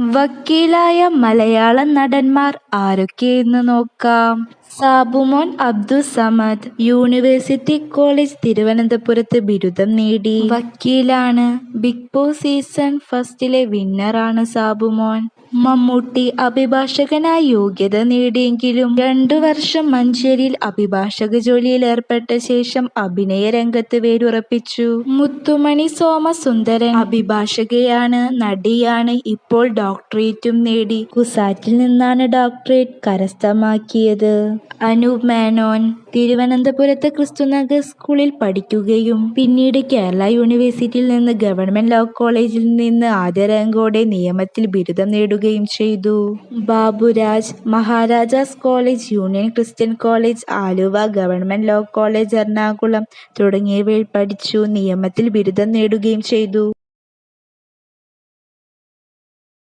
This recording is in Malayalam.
വക്കീലായ മലയാള നടന്മാർ ആരൊക്കെയെന്ന് നോക്കാം. സാബുമോൻ അബ്ദുസ്സമദ് യൂണിവേഴ്സിറ്റി കോളേജ് തിരുവനന്തപുരത്ത് ബിരുദം നേടി. വക്കീലാണ്. ബിഗ് ബോസ് സീസൺ ഫസ്റ്റിലെ വിന്നറാണ് സാബുമോൻ. മമ്മൂട്ടി അഭിഭാഷകനായി യോഗ്യത നേടിയെങ്കിലും രണ്ടു വർഷം മഞ്ചേരിയിൽ അഭിഭാഷക ജോലിയിൽ ഏർപ്പെട്ട ശേഷം അഭിനയ രംഗത്ത് വേരുറപ്പിച്ചു. മുത്തുമണി സോമസുന്ദരൻ അഭിഭാഷകയാണ്. നടിയാണ്. ഇപ്പോൾ ഡോക്ടറേറ്റും നേടി. കുസാറ്റിൽ നിന്നാണ് ഡോക്ടറേറ്റ് കരസ്ഥമാക്കിയത്. അനൂപ് മേനോൻ തിരുവനന്തപുരത്ത് ക്രിസ്തുനഗർ സ്കൂളിൽ പഠിക്കുകയും പിന്നീട് കേരള യൂണിവേഴ്സിറ്റിയിൽ നിന്ന് ഗവൺമെന്റ് ലോ കോളേജിൽ നിന്ന് ആദ്യ റാങ്കോടെ നിയമത്തിൽ ബിരുദം നേടുകയും ചെയ്തു. Baburaj Maharajas college, union Christian college Aluva, government law college Ernakulam തുടങ്ങിയവയിൽ പഠിച്ചു. നിയമത്തിൽ ബിരുദം നേടുകയും ചെയ്തു.